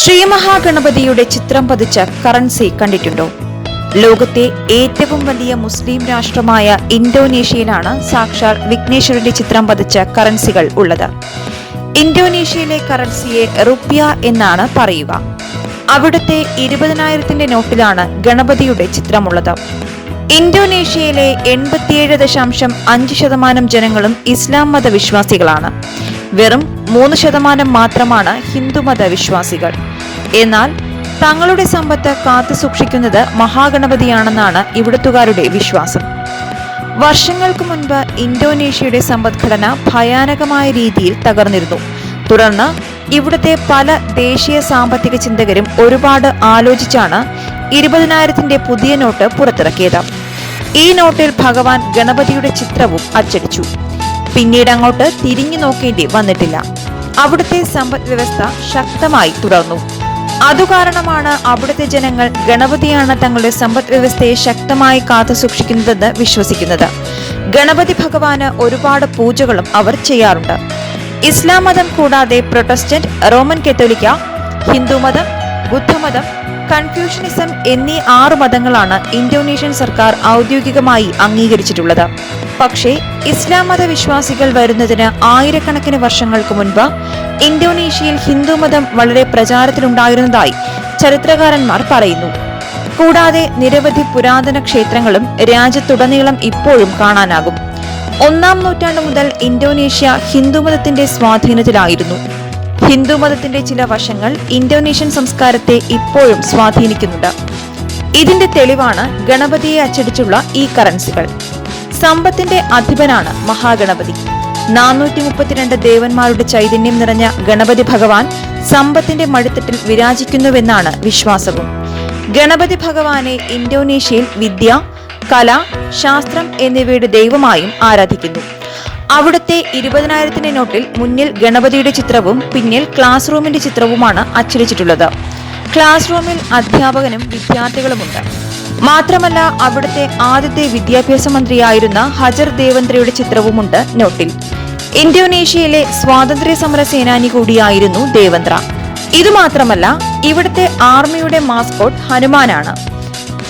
ശ്രീമഹാഗണപതിയുടെ ചിത്രം പതിച്ച കറൻസി കണ്ടിട്ടുണ്ടോ? ലോകത്തെ ഏറ്റവും വലിയ മുസ്ലിം രാഷ്ട്രമായ ഇന്തോനേഷ്യയിലാണ് സാക്ഷാൽ വിഘ്നേശ്വരന്റെ ചിത്രം പതിച്ച കറൻസികൾ ഉള്ളത്. ഇന്തോനേഷ്യയിലെ കറൻസിയെ റുപ്യ എന്നാണ് പറയുക. അവിടുത്തെ ഇരുപതിനായിരത്തിന്റെ നോട്ടിലാണ് ഗണപതിയുടെ ചിത്രമുള്ളത്. ഇന്തോനേഷ്യയിലെ എൺപത്തിയേഴ് ദശാംശം അഞ്ച് ശതമാനം ജനങ്ങളും ഇസ്ലാം മത വിശ്വാസികളാണ് വെറും മൂന്ന് ശതമാനം മാത്രമാണ് ഹിന്ദുമത വിശ്വാസികൾ എന്നാൽ തങ്ങളുടെ സമ്പത്ത് കാത്തു സൂക്ഷിക്കുന്നത് മഹാഗണപതിയാണെന്നാണ് ഇവിടുത്തുകാരുടെ വിശ്വാസം. വർഷങ്ങൾക്ക് മുൻപ് ഇന്തോനേഷ്യയുടെ സമ്പദ്ഘടന ഭയാനകമായ രീതിയിൽ തകർന്നിരുന്നു. തുടർന്ന് ഇവിടുത്തെ പല ദേശീയ സാമ്പത്തിക ചിന്തകരും ഒരുപാട് ആലോചിച്ചാണ് ഇരുപതിനായിരത്തിന്റെ പുതിയ നോട്ട് പുറത്തിറക്കിയത്. ഈ നോട്ടിൽ ഭഗവാൻ ഗണപതിയുടെ ചിത്രവും അച്ചടിച്ചു. പിന്നീട് അങ്ങോട്ട് തിരിഞ്ഞു നോക്കേണ്ടി വന്നിട്ടില്ല. അവിടുത്തെ സമ്പദ് വ്യവസ്ഥ ശക്തമായി തുടർന്നു. അതുകാരണമാണ് അവിടുത്തെ ജനങ്ങൾ ഗണപതിയാണ് തങ്ങളുടെ സമ്പദ് വ്യവസ്ഥയെ ശക്തമായി കാത്തു സൂക്ഷിക്കുന്നതെന്ന് വിശ്വസിക്കുന്നത്. ഗണപതി ഭഗവാന് ഒരുപാട് പൂജകളും അവർ ചെയ്യാറുണ്ട്. ഇസ്ലാം മതം കൂടാതെ പ്രൊട്ടസ്റ്റന്റ് റോമൻ കത്തോലിക്ക ഹിന്ദുമതം ബുദ്ധമതം കൺഫ്യൂഷനിസം എന്നീ ആറ് മതങ്ങളാണ് ഇന്തോനേഷ്യൻ സർക്കാർ ഔദ്യോഗികമായി അംഗീകരിച്ചിട്ടുള്ളത്. പക്ഷേ ഇസ്ലാം മത വിശ്വാസികൾ വരുന്നതിന് ആയിരക്കണക്കിന് വർഷങ്ങൾക്ക് മുൻപ് ഇന്തോനേഷ്യയിൽ ഹിന്ദുമതം വളരെ പ്രചാരത്തിലുണ്ടായിരുന്നതായി ചരിത്രകാരന്മാർ പറയുന്നു. കൂടാതെ നിരവധി പുരാതന ക്ഷേത്രങ്ങളും രാജ്യത്തുടനീളം ഇപ്പോഴും കാണാനാകും. ഒന്നാം നൂറ്റാണ്ട് മുതൽ ഇന്തോനേഷ്യ ഹിന്ദുമതത്തിന്റെ സ്വാധീനത്തിലായിരുന്നു. ഹിന്ദുമതത്തിന്റെ ചില വശങ്ങൾ ഇന്തോനേഷ്യൻ സംസ്കാരത്തെ ഇപ്പോഴും സ്വാധീനിക്കുന്നുണ്ട്. ഇതിന്റെ തെളിവാണ് ഗണപതിയെ അച്ചടിച്ചുള്ള ഈ കറൻസികൾ. സമ്പത്തിന്റെ അധിപനാണ് മഹാഗണപതി. നാനൂറ്റി മുപ്പത്തിരണ്ട് ദേവന്മാരുടെ ചൈതന്യം നിറഞ്ഞ ഗണപതി ഭഗവാൻ സമ്പത്തിന്റെ മടിത്തട്ടിൽ വിരാജിക്കുന്നുവെന്നാണ് വിശ്വാസവും. ഗണപതി ഭഗവാനെ ഇന്തോനേഷ്യയിൽ വിദ്യ കല ശാസ്ത്രം എന്നിവയുടെ ദൈവമായും ആരാധിക്കുന്നു. അവിടുത്തെ ഇരുപതിനായിരത്തിന്റെ നോട്ടിൽ മുന്നിൽ ഗണപതിയുടെ ചിത്രവും പിന്നിൽ ക്ലാസ് റൂമിന്റെ ചിത്രവുമാണ് അച്ചടിച്ചിട്ടുള്ളത്. ക്ലാസ് റൂമിൽ അധ്യാപകനും വിദ്യാർത്ഥികളുമുണ്ട്. മാത്രമല്ല അവിടുത്തെ ആദ്യത്തെ വിദ്യാഭ്യാസ മന്ത്രിയായിരുന്ന ഹജർ ദേവന്ദ്രയുടെ ചിത്രവുമുണ്ട് നോട്ടിൽ. ഇന്തോനേഷ്യയിലെ സ്വാതന്ത്ര്യ സമര സേനാനി കൂടിയായിരുന്നു ദേവന്ദ്ര ഇതുമാത്രമല്ല ഇവിടുത്തെ ആർമിയുടെ മാസ്കോട്ട് ഹനുമാനാണ്.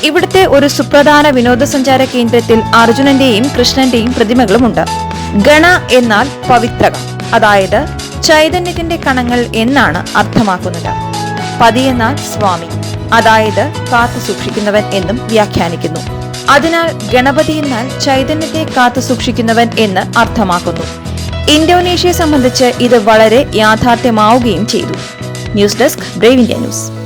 ഇവിടുത്തെ ഒരു സുപ്രധാന വിനോദസഞ്ചാര കേന്ദ്രത്തിൽ അർജുനന്റെയും കൃഷ്ണന്റെയും പ്രതിമകളുമുണ്ട്. ഗണ എന്നാൽ പവിത്രകം അതായത് ചൈതന്യത്തിന്റെ കണങ്ങൾ എന്നാണ് അർത്ഥമാക്കുന്നത്. പതി എന്നാൽ സ്വാമി അതായത് കാത്തു സൂക്ഷിക്കുന്നവൻ എന്നും വ്യാഖ്യാനിക്കുന്നു. അതിനാൽ ഗണപതി എന്നാൽ ചൈതന്യത്തെ കാത്തു സൂക്ഷിക്കുന്നവൻ എന്ന് അർത്ഥമാക്കുന്നു. ഇന്തോനേഷ്യയെ സംബന്ധിച്ച് ഇത് വളരെ യാഥാർത്ഥ്യമാവുകയും ചെയ്തു. News desk brave India news.